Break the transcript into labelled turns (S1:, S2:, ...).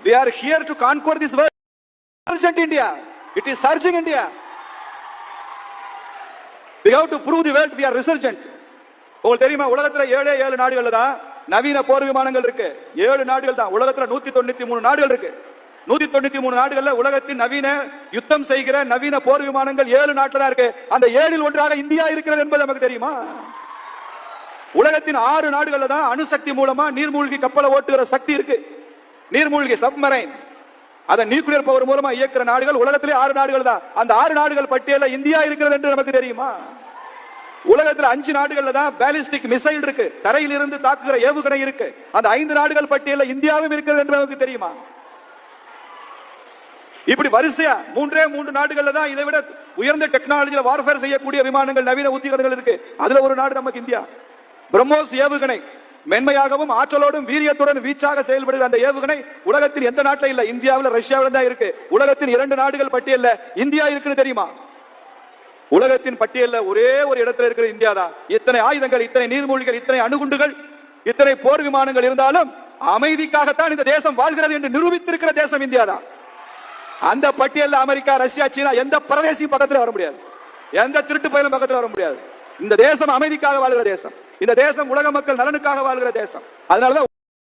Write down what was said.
S1: We are here to conquer this world. Urgent India. It is surging India. We have to prove the world we are resurgent. உங்களுக்கு தெரியுமா உலகத்துல ஏழே ஏழு நாடுகள் தான் நவீன போர் விமானங்கள் இருக்கு ஏழு நாடுகள் தான் உலகத்துல நூத்தி தொண்ணூத்தி மூணு நாடுகள் இருக்கு நூத்தி தொண்ணூத்தி மூணு நாடுகள்ல உலகத்தின் நவீன யுத்தம் செய்கிற நவீன போர் விமானங்கள் ஏழு நாட்டுல தான் இருக்கு அந்த ஏழில் ஒன்றாக இந்தியா இருக்கிறது என்பது நமக்கு தெரியுமா உலகத்தின் ஆறு நாடுகள்ல தான் அணுசக்தி மூலமா நீர்மூழ்கி கப்பலை ஓட்டுகிற சக்தி இருக்கு நீர்மூழ்கி சப்மரைன். அதை நியூக்ளியர் பவர் மூலமா இயக்குற நாடுகள் உலகத்திலே ஆறு நாடுகள் தான். அந்த ஆறு நாடுகள் பட்டியல இந்தியா இருக்கிறது என்று நமக்கு தெரியுமா? உலகத்துல அஞ்சு நாடுகள்ல தான் பேலிஸ்டிக் மிசைல் இருக்கு. தரையில் இருந்து தாக்குகிற ஏவுகணை இருக்கு. அந்த ஐந்து நாடுகள் பட்டியல இந்தியாவும் இருக்கிறது என்று நமக்கு தெரியுமா? இப்படி வரிசையா மூன்றே மூன்று நாடுகள்ல தான் இதை விட உயர்ந்த டெக்னாலஜியில வார்ஃபேர் செய்யக்கூடிய விமானங்கள் நவீன உத்திகரங்கள் இருக்கு. அதுல ஒரு நாடு நமக்கு இந்தியா. பிரம்மோஸ் ஏவுகணை. மென்மையாகவும் ஆற்றலோடும் வீரியத்துடன் வீச்சாக செயல்படுகிற அந்த ஏவுகணை உலகத்தின் எந்த நாட்டில இல்ல. இந்தியாவில் ரஷ்யாவில தான் இருக்கு. உலகத்தின் இரண்டு நாடுகள் பட்டியல்ல. இந்தியா இருக்குன்னு தெரியுமா? உலகத்தின் பட்டியல்ல ஒரே ஒரு இடத்துல இருக்கிற இந்தியா தான். இத்தனை ஆயுதங்கள் இத்தனை நீர்மூழ்கிகள் இத்தனை அணுகுண்டுகள் இத்தனை போர் விமானங்கள் இருந்தாலும் அமைதிக்காகத்தான் இந்த தேசம் வாழ்கிறது என்று நிரூபித்திருக்கிற தேசம் இந்தியா தான். அந்த பட்டியல்ல அமெரிக்கா ரஷ்யா சீனா எந்த பிரதேசியும் பக்கத்துல வர முடியாது. எந்த திருட்டு பயிலும் பக்கத்துல வர முடியாது. இந்த தேசம் அமைதிக்காக வாழ்கிற தேசம். இந்த தேசம் உலக மக்கள் நலனுக்காக வாழ்கிற தேசம். அதனாலதான்